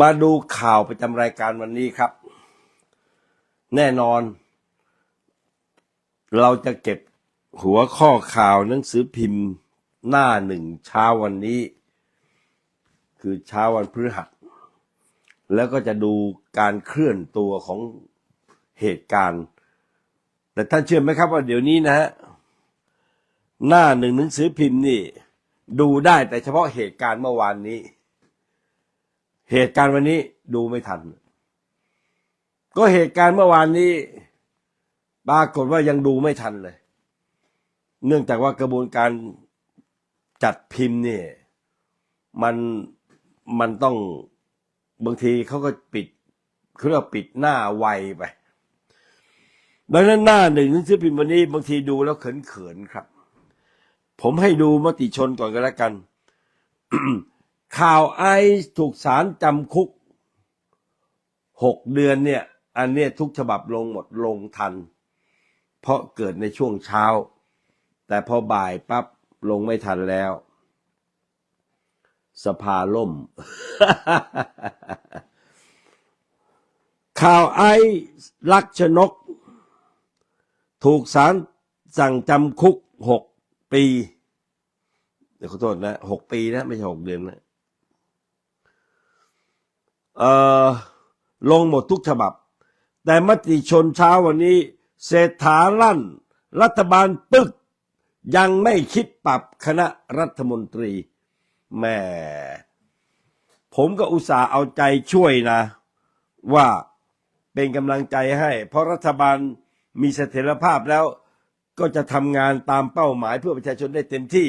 มาดูข่าวประจำรายการวันนี้ครับ แน่นอน เราจะเก็บหัวข้อข่าวหนังสือพิมพ์หน้าหนึ่งเช้าวันนี้ คือเช้าวันพฤหัส แล้วก็จะดูการเคลื่อนตัวของเหตุการณ์ แต่ท่านเชื่อไหมครับว่าเดี๋ยวนี้นะฮะหน้าหนึ่งหนังสือพิมพ์นี่ ดูได้แต่เฉพาะเหตุการณ์เมื่อวานนี้ เหตุการณ์วันนี้ดูไม่ทัน ก็เหตุการณ์เมื่อวานนี้ปรากฏว่ายังดูไม่ทันเลย เนื่องจากว่ากระบวนการจัดพิมพ์เนี่ย มันมันต้องบางทีเขาก็ปิดเขาเรียกว่าปิดหน้าไวไปดังนั้นหน้าหนึ่งหนังสือพิมพ์วันนี้บางทีดูแล้วเขินๆครับ ผมให้ดูมติชนก่อนก็แล้วกัน ข่าวไอซ์ถูกสารจำคุกหกเดือนเนี่ย อันเนี้ยทุกฉบับลงหมดลงทัน เพราะเกิดในช่วงเช้า แต่พอบ่ายปั๊บลงไม่ทันแล้ว สภาล่ม ข่าวไอซ์ลักชนก ถูกสารสั่งจำคุกหกปีเดี๋ยวขอโทษนะหกปีนะ ไม่ใช่หกเดือนนะ เอ่อลงหมดทุกฉบับ แต่มติชนเช้าวันนี้ เศรษฐาลั่น รัฐบาลปึก ยังไม่คิดปรับคณะรัฐมนตรีแม่ผมก็อุตส่าห์เอาใจช่วยนะ ว่าเป็นกำลังใจให้ เพราะรัฐบาลมีเสถียรภาพแล้วก็จะทำงานตามเป้าหมายเพื่อประชาชนได้เต็มที่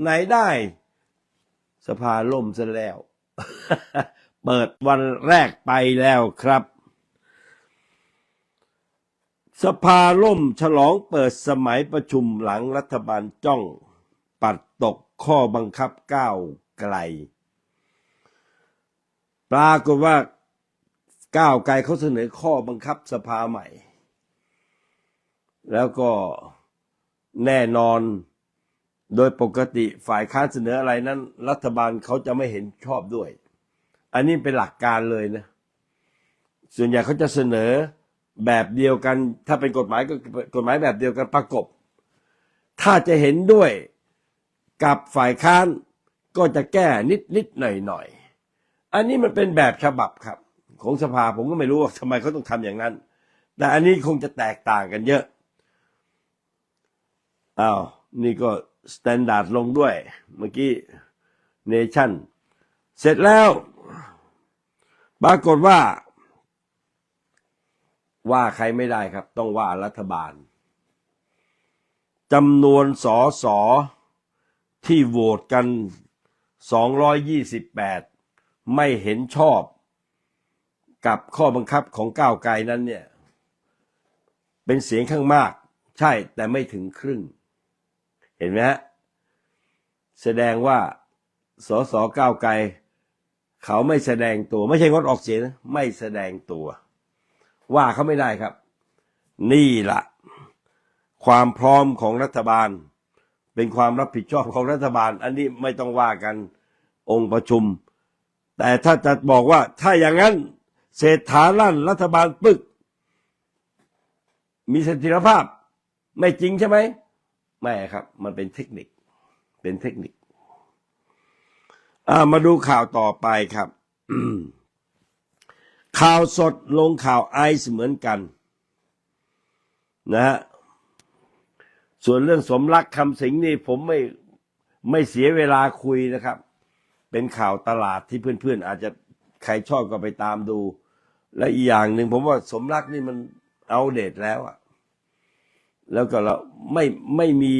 ไหนได้ สภาล่มซะแล้ว เปิดวันแรกไปแล้วครับ สภาล่มฉลองเปิดสมัยประชุมหลังรัฐบาลจ้อง ปัดตกข้อบังคับก้าวไกล ปรากฏว่าก้าวไกลเขาเสนอข้อบังคับสภาใหม่ แล้วก็แน่นอนโดยปกติฝ่ายค้านเสนออะไรนั้น รัฐบาลเขาจะไม่เห็นชอบด้วย อันนี้เป็นหลักการเลยนะ ส่วนใหญ่เขาจะเสนอแบบเดียวกัน ถ้าเป็นกฎหมายก็กฎหมายแบบเดียวกันประกบ ถ้าจะเห็นด้วยกับฝ่ายค้านก็จะแก้นิดนิดหน่อยหน่อยอันนี้มันเป็นแบบฉบับครับ ของสภาผมก็ไม่รู้ว่าทำไมเขาต้องทำอย่างนั้น แต่อันนี้คงจะแตกต่างกันเยอะอ้าวนี่ก็สแตนดาร์ดลงด้วย เมื่อกี้เนชั่น เสร็จแล้ว ปรากฏว่า ว่าใครไม่ได้ครับ ต้องว่ารัฐบาลจำนวนสอสอที่โหวตกัน 228 ไม่เห็นชอบกับข้อบังคับของก้าวไกลนั้นเนี่ย เป็นเสียงข้างมาก ใช่แต่ไม่ถึงครึ่ง เห็นไหมฮะแสดงว่าสสก้าวไกล เขาไม่แสดงตัว ไม่ใช่งดออกเสียงนะไม่แสดงตัว ว่าเขาไม่ได้ครับ นี่ละความพร้อมของรัฐบาล เป็นความรับผิดชอบของรัฐบาล อันนี้ไม่ต้องว่ากันองค์ประชุม แต่ถ้าจะบอกว่า ถ้าอย่างนั้นเศรษฐาลั่นรัฐบาลปึก มีเสถียรภาพ ไม่จริงใช่ไหมไม่ครับ มันเป็นเทคนิค เป็นเทคนิคามาดูข่าวต่อไปครับ ข่าวสดลงข่าวไอซ์เหมือนกัน นะฮะส่วนเรื่องสมรักคำสิงนี่ผมไม่ไม่เสียเวลาคุยนะครับ เป็นข่าวตลาดที่เพื่อนๆ อาจจะใครชอบก็ไปตามดู และอีกอย่างหนึ่งผมว่าสมรักนี่มันเอาเดตแล้วอะแล้วก็เราไม่ไม่มี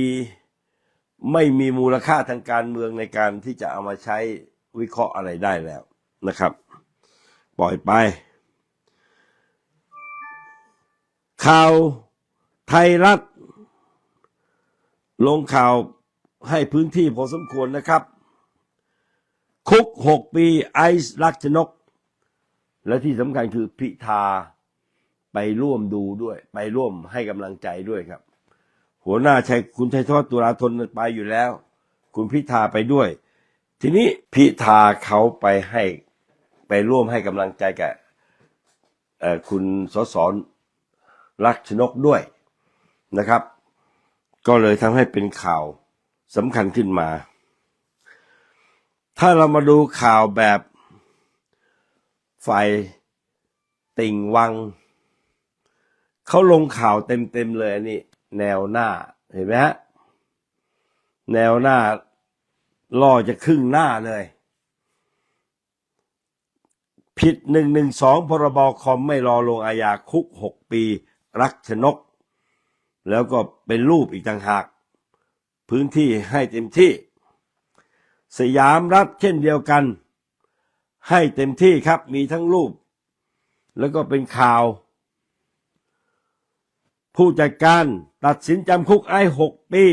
ไม่มีมูลค่าทางการเมืองในการที่จะเอามาใช้วิเคราะห์อะไรได้แล้วนะครับ ปล่อยไป ข่าวไทยรัฐ ลงข่าวให้พื้นที่พอสมควรนะครับ คุกหกปีไอซ์ลักชนก และที่สำคัญคือพิธาไปร่วมดูด้วย ไปร่วมให้กำลังใจด้วยครับ หัวหน้าชัยคุณชัยทอดตุลาธนไปอยู่แล้ว คุณพิธาไปด้วย ทีนี้พิธาเขาไปให้ไปร่วมให้กำลังใจกับคุณสสรักชนกด้วยนะครับ ก็เลยทำให้เป็นข่าวสำคัญขึ้นมา ถ้าเรามาดูข่าวแบบฝ่ายติ่งวัง เขาลงข่าวเต็มๆเลยอันนี้ แนวหน้าเห็นไหมฮะแนวหน้าล่อจะครึ่งหน้าเลย ผิดหนึ่งหนึ่งสองพรบคอมไม่รอลงอาญาคุกหกปี รักชนก แล้วก็เป็นรูปอีกต่างหาก พื้นที่ให้เต็มที่ สยามรัฐเช่นเดียวกัน ให้เต็มที่ครับมีทั้งรูป แล้วก็เป็นข่าว ผู้จัดการตัดสินจำคุกไอ้หกปี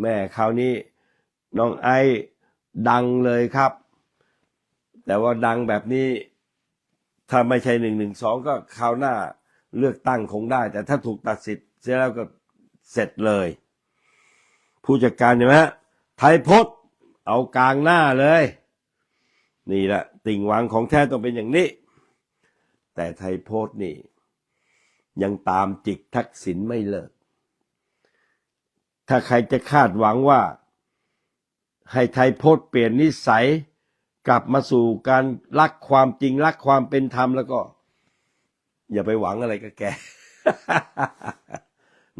แม่คราวนี้น้องไอ้ดังเลยครับ แต่ว่าดังแบบนี้ ถ้าไม่ใช่หนึ่งหนึ่งสองก็คราวหน้าเลือกตั้งคงได้ แต่ถ้าถูกตัดสิทธิ์เสร็จแล้วก็เสร็จเลย ผู้จัดการเห็นไหมฮะไทยพจน์เอากลางหน้าเลย นี่แหละติ่งหวังของแท้ต้องเป็นอย่างนี้ แต่ไทยโพสต์นี่ ยังตามจิกทักษิณไม่เลิก ถ้าใครจะคาดหวังว่า ให้ไทยโพสเปลี่ยนนิสัย กลับมาสู่การรักความจริงรักความเป็นธรรมแล้วก็ อย่าไปหวังอะไรกับแก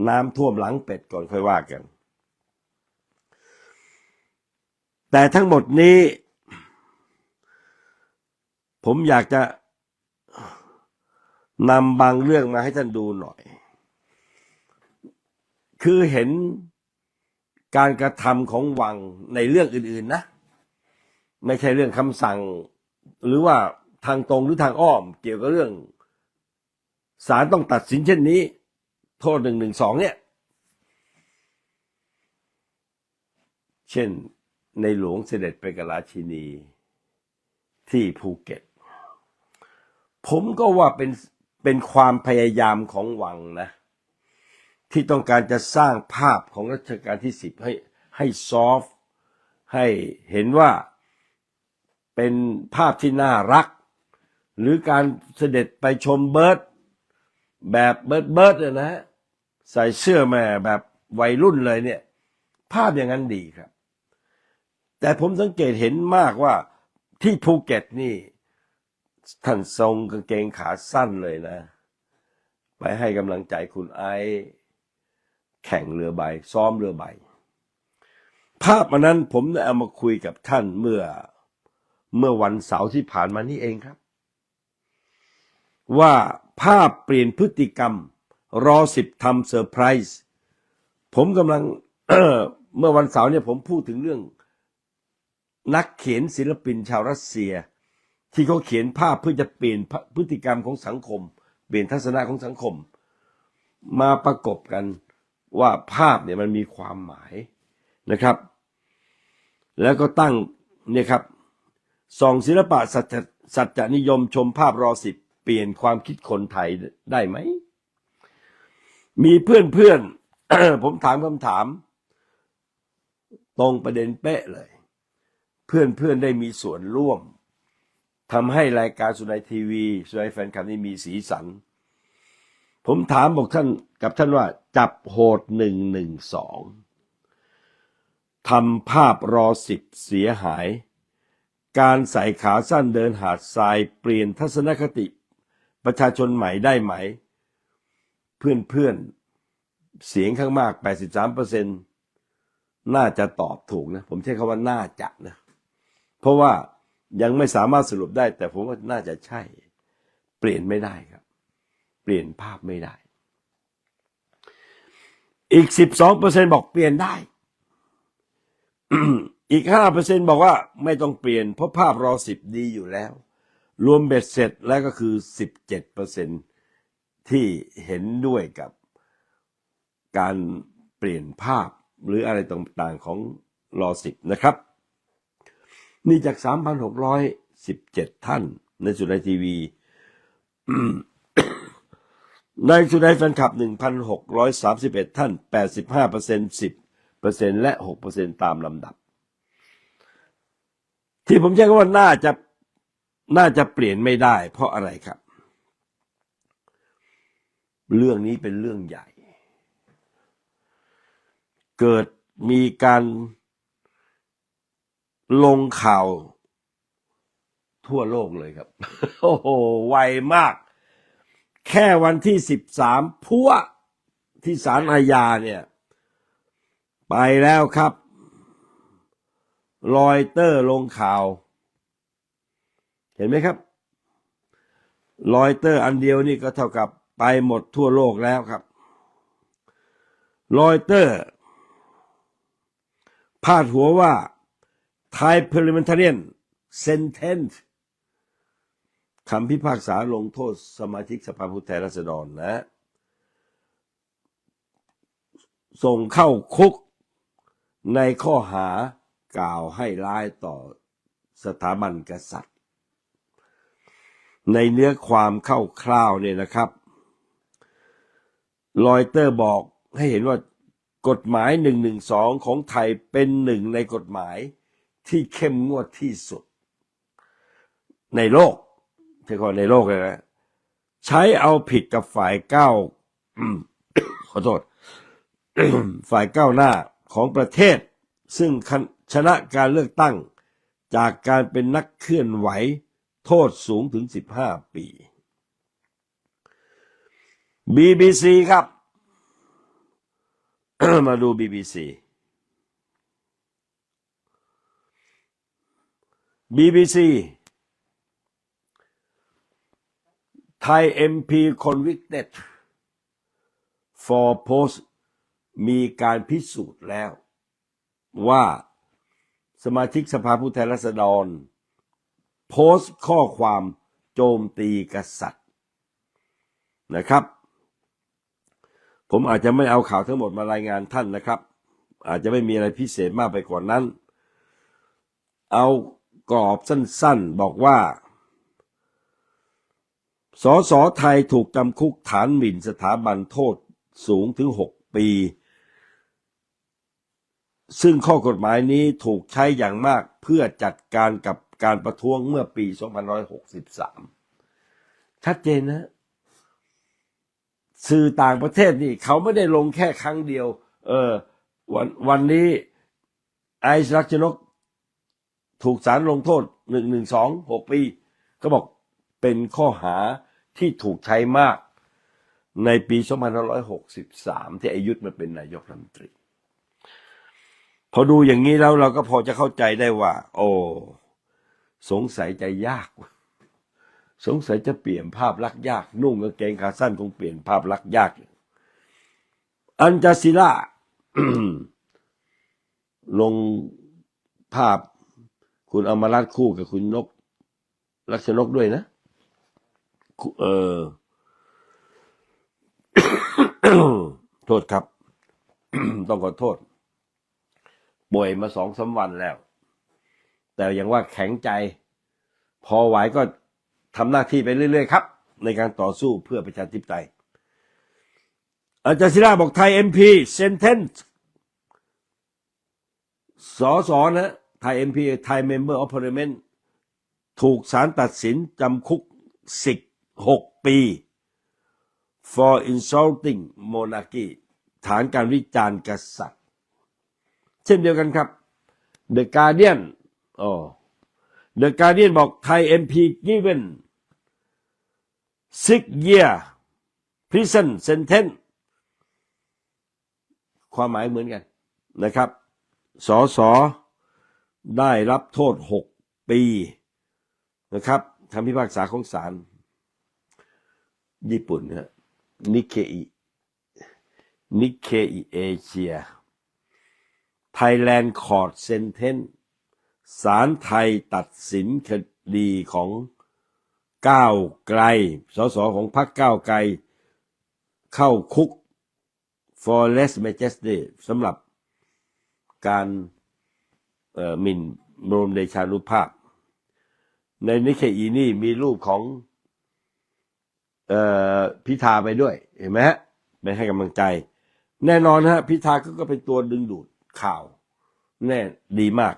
น้ำท่วมหลังเป็ดก่อนค่อยว่ากัน แต่ทั้งหมดนี้ ผมอยากจะ นำบางเรื่องมาให้ท่านดูหน่อย คือเห็นการกระทำของวังในเรื่องอื่น ๆนะ ไม่ใช่เรื่องคำสั่ง หรือว่าทางตรงหรือทางอ้อม เกี่ยวกับเรื่องศาลต้องตัดสินเช่นนี้ โทษหนึ่งหนึ่งสองเนี่ย เช่นในหลวงเสด็จไปกับราชินีที่ภูเก็ต ผมก็ว่าเป็น เป็นความพยายามของวังนะ ที่ต้องการจะสร้างภาพของรัชกาลที่สิบให้ให้ซอฟต์ให้เห็นว่าเป็นภาพที่น่ารัก หรือการเสด็จไปชมเบิร์ดแบบเบิร์ดเบิร์ดเนี่ยนะฮะใส่เสื้อแม่แบบวัยรุ่นเลยเนี่ย ภาพอย่างนั้นดีครับ แต่ผมสังเกตเห็นมากว่าที่ภูเก็ตนี่ ท่านทรงกางเกงขาสั้นเลยนะ ไปให้กำลังใจคุณไอซ์แข่งเรือใบ ซ้อมเรือใบ ภาพอันนั้นผมได้เอามาคุยกับท่านเมื่อเมื่อวันเสาร์ที่ผ่านมานี่เองครับ ว่าภาพเปลี่ยนพฤติกรรม รอสิบทำเซอร์ไพรส์ผมกำลังเมื่อวันเสาร์เนี่ยผมพูดถึงเรื่อง นักเขียนศิลปินชาวรัสเซีย ที่เขาเขียนภาพเพื่อจะเปลี่ยนพฤติกรรมของสังคม เปลี่ยนทัศนะของสังคม มาประกบกันว่าภาพเนี่ยมันมีความหมายนะครับ แล้วก็ตั้งเนี่ยครับสองศิลปะสัจจะสัจนิยมชมภาพรอสิบเปลี่ยนความคิดคนไทยได้ไหม มีเพื่อนเพื่อนผมถามคำถาม ตรงประเด็นเป๊ะเลย เพื่อนเพื่อนได้มีส่วนร่วม ทำให้รายการสุนัยทีวีสุนัยแฟนคลับนี่มีสีสัน ผมถามบอกท่านกับท่านว่า จับโหดหนึ่งหนึ่งสองทำภาพรอสิบเสียหาย การใส่ขาสั้นเดินหาดทรายเปลี่ยนทัศนคติ ประชาชนใหม่ได้ไหม เพื่อนเพื่อนเสียงข้างมาก 83เปอร์เซ็นน่าจะตอบถูกนะ ผมใช้คำว่าน่าจะนะ เพราะว่า ยังไม่สามารถสรุปได้ แต่ผมว่าน่าจะใช่ เปลี่ยนไม่ได้ครับ เปลี่ยนภาพไม่ได้ อีก12เปอร์เซ็นบอกเปลี่ยนได้ อีก5เปอร์เซ็นบอกว่าไม่ต้องเปลี่ยน เพราะภาพรอสิบดีอยู่แล้ว รวมเบ็ดเสร็จแล้วก็คือ17เปอร์เซ็นที่เห็นด้วยกับการเปลี่ยนภาพหรืออะไรต่างๆของรอสิบนะครับ นี่จาก 3,617 ท่าน ในสุนัยทีวี ในสุนัยแฟนคลับ 1,631 ท่าน 85เปอร์เซ็นต์10เปอร์เซ็นต์และ6เปอร์เซ็นต์ตามลำดับ ที่ผมใช้คำว่าน่าจะน่าจะเปลี่ยนไม่ได้ เพราะอะไรครับ เรื่องนี้เป็นเรื่องใหญ่ เกิดมีการ ลงข่าว ทั่วโลกเลยครับ โอ้โห ไวมาก แค่วันที่สิบสามพัวที่ศาลอาญาเนี่ย ไปแล้วครับ รอยเตอร์ลงข่าว เห็นไหมครับ รอยเตอร์อันเดียวนี่ก็เท่ากับไปหมดทั่วโลกแล้วครับ รอยเตอร์พาดหัวว่า Thai Parliamentarian Sentence คำพิพากษาลงโทษสมาชิกสภาผู้แทนราษฎรนะ ส่งเข้าคุกในข้อหากล่าวให้ร้ายต่อสถาบันกษัตริย์ ในเนื้อความเข้าคร่าวเนี่ยนะครับรอยเตอร์บอกให้เห็นว่ากฎหมาย 112 ของไทยเป็นหนึ่งในกฎหมาย ที่เข้มงวดที่สุด ในโลกใช่ก่อนในโลกเลยนะใช้เอาผิดกับฝ่ายเก้าขอโทษ ฝ่ายเก้าหน้าของประเทศ ซึ่งชนะการเลือกตั้งจากการเป็นนักเคลื่อนไหว โทษสูงถึง 15 ปี BBC ครับ มาดู BBC BBC Thai MP convicted for post มีการพิสูจน์แล้ว ว่าสมาชิกสภาผู้แทนราษฎร โพสต์ข้อความโจมตีกษัตริย์นะครับ ผมอาจจะไม่เอาข่าวทั้งหมดมารายงานท่านนะครับ อาจจะไม่มีอะไรพิเศษมากไปกว่านั้น เอา กรอบสั้นๆ บอกว่า สสไทยถูกจำคุกฐานหมิ่นสถาบันโทษสูงถึง 6 ปี ซึ่งข้อกฎหมายนี้ถูกใช้อย่างมากเพื่อจัดการกับการประท้วงเมื่อปี 2563 ชัดเจนนะสื่อต่างประเทศนี่เขาไม่ได้ลงแค่ครั้งเดียว เออวันวันนี้ไอซ์รักชนก ถูกศาลลงโทษหนึ่งหนึ่งสองหกปี ก็บอกเป็นข้อหาที่ถูกใช้มาก ในปี2563 ที่อายุทธมันเป็นนายกรัฐมนตรี พอดูอย่างนี้แล้วเราก็พอจะเข้าใจได้ว่า โอ้สงสัยจะยาก สงสัยจะเปลี่ยนภาพลักษณ์ยาก นุ่งกางเกงขาสั้นคงเปลี่ยนภาพลักษณ์ยาก อันจาซิล่าลงภาพ คุณอมรัตคู่กับคุณนก ลักษณกด้วยนะ เออ โทษครับ ต้องขอโทษ ป่วยมาสองสามวันแล้ว แต่ยังว่าแข็งใจ พอไหวก็ทำหน้าที่ไปเรื่อยๆครับ ในการต่อสู้เพื่อประชาธิปไตยอาจารย์ศิลาบอกไทยเอ็มพีเซนเทนสอสอนะ ไทยเอ็มพีไทยเมมเบอร์ออฟพาร์เมนถูกศาลตัดสินจำคุกสิบหกปี for insulting monarchy ฐานการวิจารณ์กษัตริย์ เช่นเดียวกันครับ The Guardian อ๋อ The Guardian บอกไทย MP given six year prison sentence ความหมายเหมือนกันนะครับ สอสอ ได้รับโทษหกปีนะครับคำพิพากษาของศาลญี่ปุ่นนะฮะนิเคอินิเคอิเอเชีย Thailand Court Sentence ศาลไทยตัดสินคดีของก้าวไกล สสของพรรคก้าวไกล เข้าคุก for less majesty สำหรับการ หมิ่นบรมเดชานุภาพ ในนิเคอีนี่มีรูปของออพิธาไปด้วย เห็นไหมฮะไปให้กำลังใจ แน่นอนฮะ พิธาก็ก็เป็นตัวดึงดูดข่าว แน่ดีมาก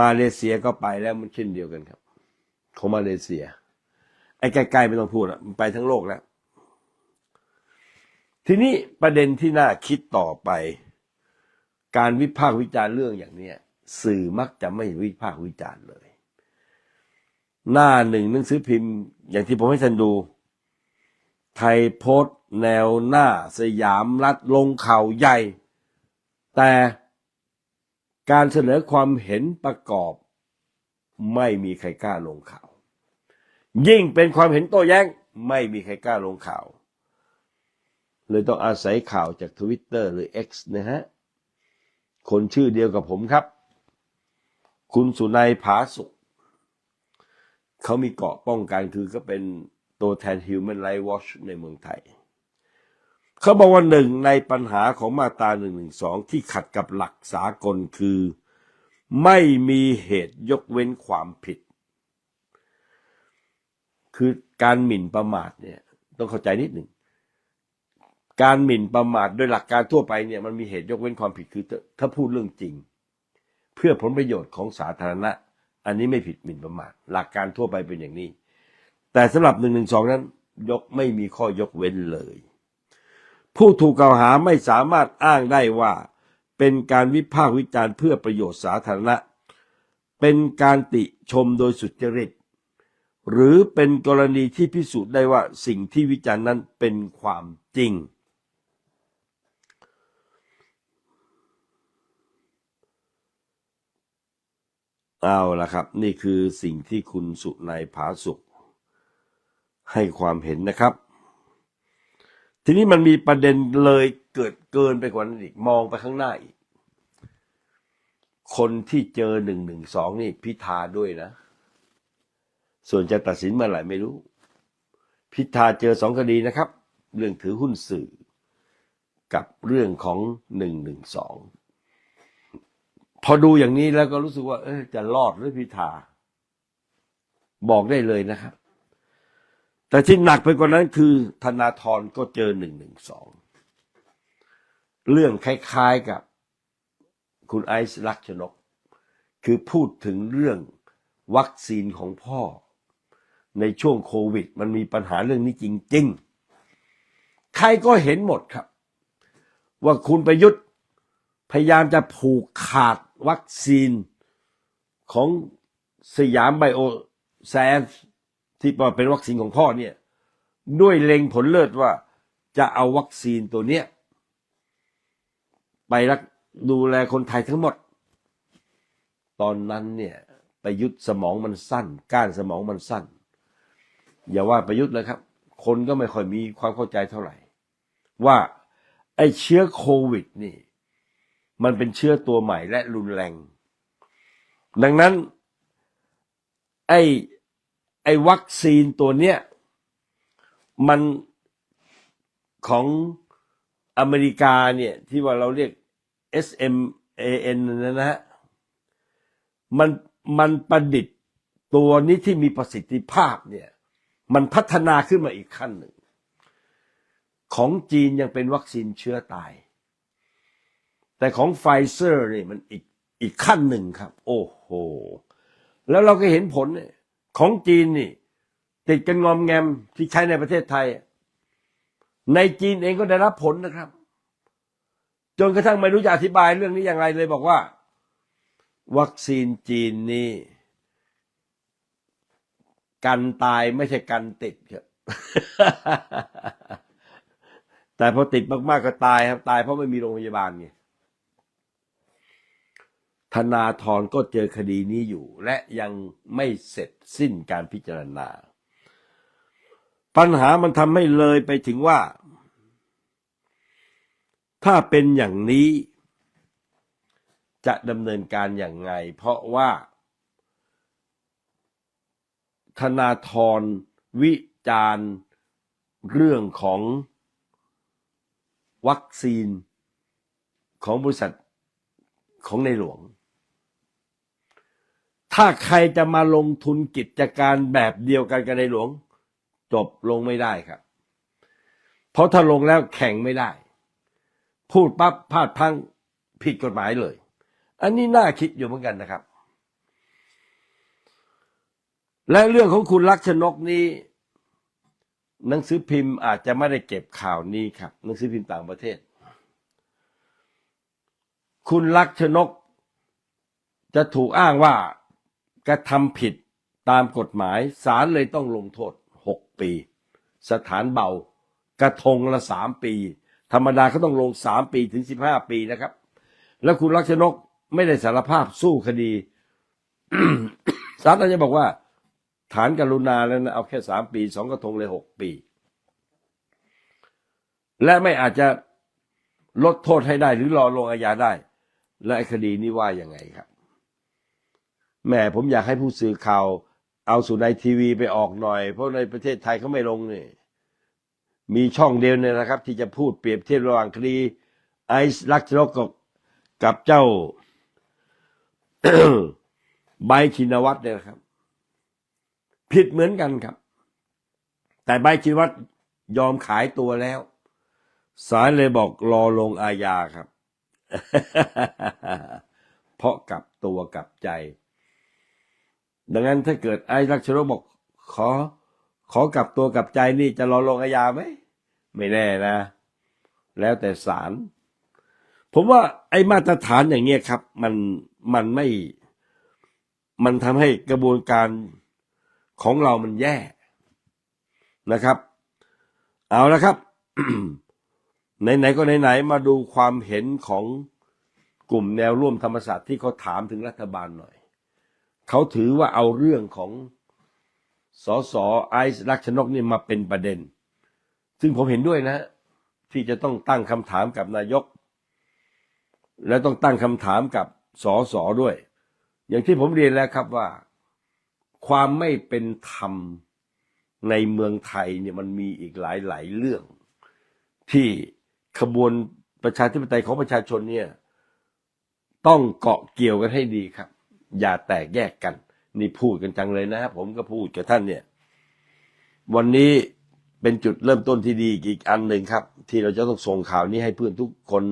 มาเลเซียก็ไปแล้วมันเช่นเดียวกันครับ ของมาเลเซีย ไอ้ใกล้ๆไม่ต้องพูดละมันไปทั้งโลกแล้ว ทีนี้ประเด็นที่น่าคิดต่อไป การวิพากษ์วิจารณ์เรื่องอย่างเนี้ยสื่อมักจะไม่วิพากษ์วิจารณ์เลย หน้าหนึ่งหนังสือพิมพ์ อย่างที่ผมให้ท่านดู ไทยโพสต์ แนวหน้า สยามรัฐลงข่าวใหญ่ แต่การเสนอความเห็นประกอบ ไม่มีใครกล้าลงข่าว ยิ่งเป็นความเห็นโต้แย้ง ไม่มีใครกล้าลงข่าว เลยต้องอาศัยข่าวจากทวิตเตอร์หรือ X นะฮะ คนชื่อเดียวกับผมครับ คุณสุนัยผาสุข เขามีเกาะป้องกันคือก็เป็นตัวแทน Human Rights Watch ในเมืองไทย เขาบอกว่าหนึ่งในปัญหาของมาตรา1นึที่ขัดกับหลักสากลคือ ไม่มีเหตุยกเว้นความผิด คือการหมิ่นประมาทเนี่ยต้องเข้าใจนิดหนึ่ง การหมิ่นประมาทโดยหลักการทั่วไปเนี่ยมันมีเหตุยกเว้นความผิดคือถ้าพูดเรื่องจริง เพื่อผลประโยชน์ของสาธารณะ อันนี้ไม่ผิดหมิ่นประมาทหลักการทั่วไปเป็นอย่างนี้ แต่สำหรับหนึ่งหนึ่งสองนั้น ยกไม่มีข้อยกเว้นเลย ผู้ถูกกล่าวหาไม่สามารถอ้างได้ว่า เป็นการวิพากษ์วิจารณ์เพื่อประโยชน์สาธารณะ เป็นการติชมโดยสุจริตหรือเป็นกรณีที่พิสูจน์ได้ว่าสิ่งที่วิจารณ์นั้นเป็นความจริง เอาละครับ นี่คือสิ่งที่คุณสุนัยผาสุข ให้ความเห็นนะครับ ทีนี้มันมีประเด็นเลยเกิดเกินไปกว่านั้นอีกมองไปข้างหน้าอีก คนที่เจอหนึ่งหนึ่งสองนี่พิธาด้วยนะ ส่วนจะตัดสินเมื่อไหร่ไม่รู้ พิธาเจอสองคดีนะครับ เรื่องถือหุ้นสื่อ กับเรื่องของหนึ่งหนึ่งสอง พอดูอย่างนี้แล้วก็รู้สึกว่า เออจะรอดหรือพิธา บอกได้เลยนะครับ แต่ที่หนักไปกว่านั้นคือ ธนาธรก็เจอหนึ่งหนึ่งสองเรื่องคล้ายๆกับคุณไอซ์ลักษณกคือพูดถึงเรื่องวัคซีนของพ่อ ในช่วงโควิด มันมีปัญหาเรื่องนี้จริง ๆ ใครก็เห็นหมดครับ ว่าคุณประยุทธ์ พยายามจะผูกขาดวัคซีนของสยามไบโอแซนที่เป็นวัคซีนของพ่อเนี่ย ด้วยเล็งผลเลิศว่าจะเอาวัคซีนตัวเนี้ย ไปรักดูแลคนไทยทั้งหมด ตอนนั้นเนี่ยประยุทธ์สมองมันสั้น ก้านสมองมันสั้น อย่าว่าประยุทธ์เลยครับ คนก็ไม่ค่อยมีความเข้าใจเท่าไหร่ ว่าไอ้เชื้อโควิดนี่ มันเป็นเชื้อตัวใหม่และรุนแรง ดังนั้น ไอ้ไอ้วัคซีนตัวเนี้ยมันของอเมริกาเนี่ยที่ว่าเราเรียก SMAN นะฮะมันมันประดิษฐ์ตัวนี้ที่มีประสิทธิภาพเนี่ยมันพัฒนาขึ้นมาอีกขั้นหนึ่ง ของจีนยังเป็นวัคซีนเชื้อตาย แต่ของไฟเซอร์นี่มันอีกอีกขั้นหนึ่งครับ โอ้โห แล้วเราก็เห็นผลของจีนนี่ ติดกันงอมแงมที่ใช้ในประเทศไทย ในจีนเองก็ได้รับผลนะครับ จนกระทั่งไม่รู้จะอธิบายเรื่องนี้อย่างไรเลยบอกว่า วัคซีนจีนนี่กันตายไม่ใช่กันติดครับ แต่พอติดมากๆก็ตายครับ ตายเพราะไม่มีโรงพยาบาลไง ธนาธรก็เจอคดีนี้อยู่ และยังไม่เสร็จสิ้นการพิจารณา ปัญหามันทำให้เลยไปถึงว่า ถ้าเป็นอย่างนี้ จะดำเนินการอย่างไง เพราะว่า ธนาธรวิจารณ์เรื่องของวัคซีนของบริษัทของในหลวง ถ้าใครจะมาลงทุนกิจการแบบเดียวกันกับในหลวง จบลงไม่ได้ครับ เพราะถ้าลงแล้วแข่งไม่ได้ พูดปั๊บพลาดพังผิดกฎหมายเลย อันนี้น่าคิดอยู่เหมือนกันนะครับ และเรื่องของคุณลักษณกนี้หนังสือพิมพ์อาจจะไม่ได้เก็บข่าวนี้ครับ หนังสือพิมพ์ต่างประเทศ คุณลักษณกจะถูกอ้างว่า กระทำผิดตามกฎหมายศาลเลยต้องลงโทษหกปี สถานเบา กระทงละสามปี ธรรมดาเขาต้องลงสามปีถึงสิบห้าปีนะครับ แล้วคุณลักษณกไม่ได้สารภาพสู้คดีศาลอาจจะบอกว่า ฐานกรุณาแล้วนะเอาแค่สามปีสองกระทงเลยหกปี และไม่อาจจะลดโทษให้ได้หรือรอลงอาญาได้ และคดีนี้ว่ายังไงครับ แหม่ผมอยากให้ผู้สื่อข่าว เอาสุนัยทีวีไปออกหน่อย เพราะในประเทศไทยเขาไม่ลงนี่มีช่องเดียวเนี่ยนะครับ ที่จะพูดเปรียบเทียบระหว่างคดีไอซ์ลักษณกกับกับเจ้าใบชินวัตรเนี่ยนะครับ ผิดเหมือนกันครับ แต่ใบชินวัตรยอมขายตัวแล้วศาลเลยบอกรอลงอาญาครับ เพราะกลับตัวกลับใจ ดังนั้นถ้าเกิดไอ้ลักษณะบอกขอ ขอกลับตัวกลับใจนี่จะรอลงอาญาไหมไม่แน่นะ แล้วแต่ศาลผมว่าไอ้มาตรฐานอย่างเงี้ยครับ มันมันไม่ มันทำให้กระบวนการของเรามันแย่นะครับ เอาละครับไหนๆก็ไหนๆมาดูความเห็นของกลุ่มแนวร่วมธรรมศาสตร์ที่เขาถามถึงรัฐบาลหน่อย เขาถือว่าเอาเรื่องของสอสอไอซ์ลักษณกนี่มาเป็นประเด็น ซึ่งผมเห็นด้วยนะ ที่จะต้องตั้งคำถามกับนายก และต้องตั้งคำถามกับสอสอด้วย อย่างที่ผมเรียนแล้วครับว่า ความไม่เป็นธรรมในเมืองไทยเนี่ยมันมีอีกหลายๆเรื่อง ที่ขบวนประชาธิปไตยของประชาชนเนี่ย ต้องเกาะเกี่ยวกันให้ดีครับ อย่าแตกแยกกัน นี่พูดกันจังเลยนะผมก็พูดกับท่านเนี่ย วันนี้เป็นจุดเริ่มต้นที่ดีอีกอันหนึ่งครับ ที่เราจะต้องส่งข่าวนี้ให้เพื่อนทุกคน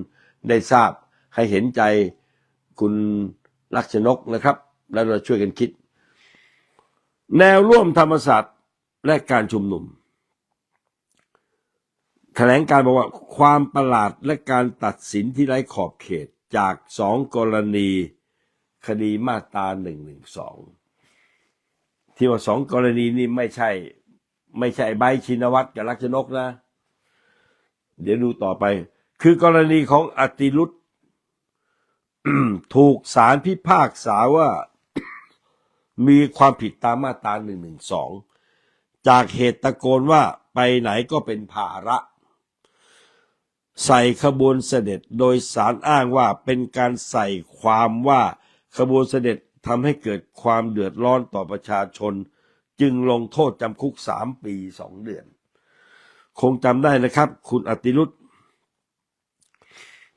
ได้ทราบ ให้เห็นใจคุณลักษณกนะครับ แล้วเราช่วยกันคิด แนวร่วมธรรมศาสตร์และการชุมนุมแถลงการบอกว่าความประหลาดและการตัดสินที่ไร้ขอบเขตจากสองกรณี คดีมาตราหนึ่งหนึ่งสองที่ว่าสองกรณีนี้ไม่ใช่ ไม่ใช่ใบชินวัตรกับลักษณกนะ เดี๋ยวดูต่อไป คือกรณีของอติรุธถูกศาลพิพากษาว่ามีความผิดตามมาตราหนึ่งหนึ่งสองจากเหตุตะโกนว่าไปไหนก็เป็นภาระ ใส่ขบวนเสด็จโดยสารอ้างว่าเป็นการใส่ความว่า ขบวนเสด็จทำให้เกิดความเดือดร้อนต่อประชาชน จึงลงโทษจำคุกสามปีสองเดือน คงจำได้นะครับ คุณอติรุธ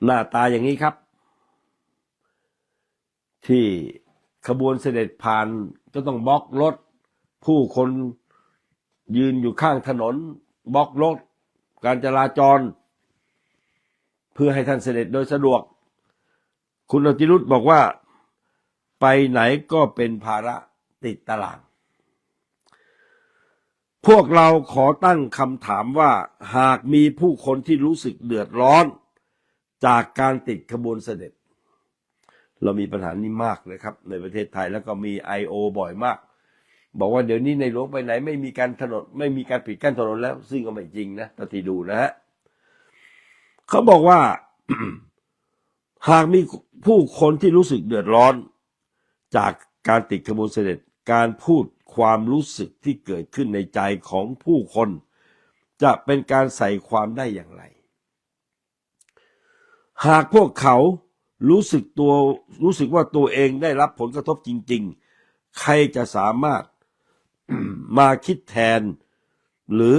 หน้าตาอย่างนี้ครับ ที่ขบวนเสด็จผ่านก็ต้องบล็อกรถ ผู้คนยืนอยู่ข้างถนนบล็อกรถ การจราจร เพื่อให้ท่านเสด็จโดยสะดวก คุณอติรุธบอกว่า ไปไหนก็เป็นภาระติดตาราง พวกเราขอตั้งคำถามว่าหากมีผู้คนที่รู้สึกเดือดร้อน จากการติดขบวนเสด็จ เรามีปัญหานี้มากเลยครับ ในประเทศไทยแล้วก็มี I.O. บ่อยมาก บอกว่าเดี๋ยวนี้ในหลวงไปไหนไม่มีการถนนไม่มีการปิดกั้นถนนแล้ว ซึ่งก็ไม่จริงนะตาที่ดูนะฮะเขาบอกว่าหากมีผู้คนที่รู้สึกเดือดร้อน จากการติดขบวนเสด็จการพูดความรู้สึกที่เกิดขึ้นในใจของผู้คน จะเป็นการใส่ความได้อย่างไร หากพวกเขารู้สึกตัวรู้สึกว่าตัวเองได้รับผลกระทบจริง ๆ ใครจะสามารถมาคิดแทน หรือ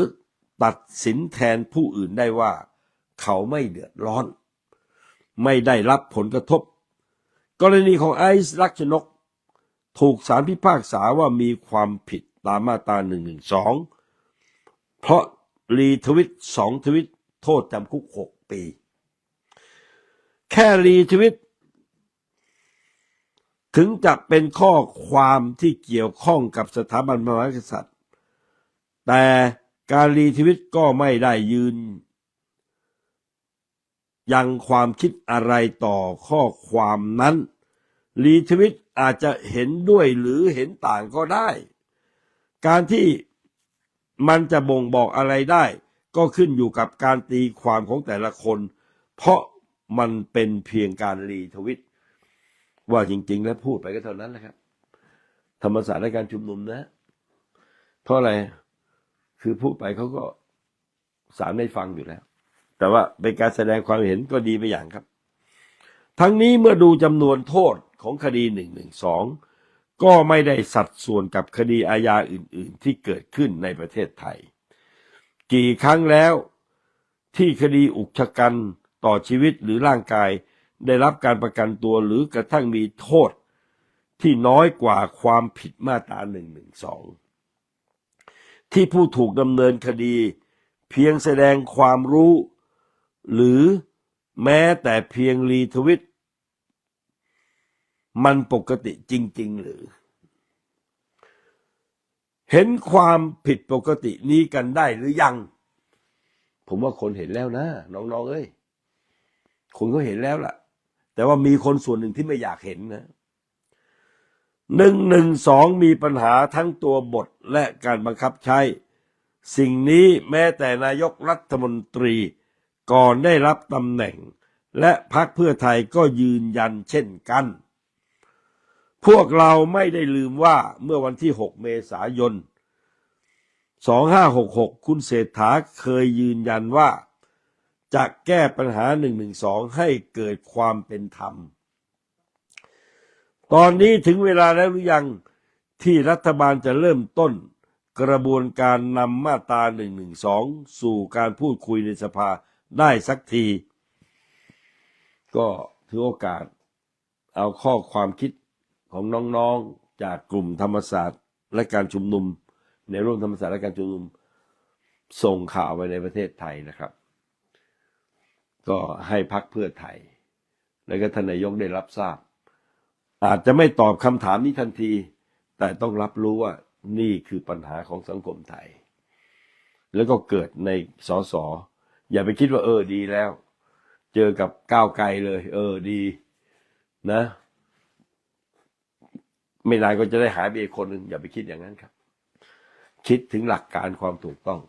ตัดสินแทนผู้อื่นได้ว่า เขาไม่เดือดร้อน ไม่ได้รับผลกระทบ กรณีของไอซ์ลักษณก ถูกสารพิพากษาว่ามีความผิดตามมาตรา1นึเพราะรีทวิตสองทวิตโทษจำคุก 6 ปี แค่รีทวิตถึงจะเป็นข้อความที่เกี่ยวข้องกับสถาบันพระมหากษัตริย์ แต่การรีทวิตก็ไม่ได้ยืน ยังความคิดอะไรต่อข้อความนั้น รีทวิต อาจจะเห็นด้วยหรือเห็นต่างก็ได้ การที่มันจะบ่งบอกอะไรได้ ก็ขึ้นอยู่กับการตีความของแต่ละคน เพราะมันเป็นเพียงการรีทวิต ว่าจริง ๆ แล้วพูดไปก็เท่านั้นแหละครับ ธรรมศาสตร์และการชุมนุมนะ เพราะอะไรคือพูดไปเขาก็สารได้ฟังอยู่แล้ว แต่ว่าเป็นการแสดงความเห็นก็ดีไปอย่างครับ ทั้งนี้เมื่อดูจำนวนโทษ ของคดีหนึ่งหนึ่งสองก็ไม่ได้สัดส่วนกับคดีอาญาอื่น ๆ ที่เกิดขึ้นในประเทศไทย กี่ครั้งแล้วที่คดีอุกชะกันต่อชีวิตหรือร่างกายได้รับการประกันตัวหรือกระทั่งมีโทษที่น้อยกว่าความผิดมาตราหนึ่งหนึ่งสองที่ผู้ถูกดำเนินคดี เพียงแสดงความรู้ หรือแม้แต่เพียงรีทวิต มันปกติจริง ๆ หรือ เห็นความผิดปกตินี้กันได้หรือยัง ผมว่าคนเห็นแล้วนะ น้องๆเอ้ยคนก็เห็นแล้วล่ะ แต่ว่ามีคนส่วนหนึ่งที่ไม่อยากเห็นนะหนึ่งหนึ่งสองมีปัญหาทั้งตัวบทและการบังคับใช้ สิ่งนี้แม้แต่นายกรัฐมนตรีก่อนได้รับตำแหน่ง และพักเพื่อไทยก็ยืนยันเช่นกัน พวกเราไม่ได้ลืมว่าเมื่อวันที่ 6 เมษายน 2566 คุณเศรษฐาเคยยืนยันว่า จะแก้ปัญหา 112 ให้เกิดความเป็นธรรม ตอนนี้ถึงเวลาแล้วหรือยังที่รัฐบาลจะเริ่มต้นกระบวนการนำมาตรา 112 สู่การพูดคุยในสภาได้สักที ก็ถือโอกาสเอาข้อความคิด ของน้องๆจากกลุ่มธรรมศาสตร์และการชุมนุม ในร่วมธรรมศาสตร์และการชุมนุมส่งข่าวไปในประเทศไทยนะครับ ก็ให้พักเพื่อไทย แล้วก็ทนนายกได้รับทราบ อาจจะไม่ตอบคำถามนี้ทันที แต่ต้องรับรู้ว่านี่คือปัญหาของสังคมไทย แล้วก็เกิดในสสอย่าไปคิดว่าเออดีแล้ว เจอกับก้าวไกลเลย เออดีนะ ไม่นานก็จะได้หายไปอีกคนหนึ่งอย่าไปคิดอย่างนั้นครับ คิดถึงหลักการความถูกต้อง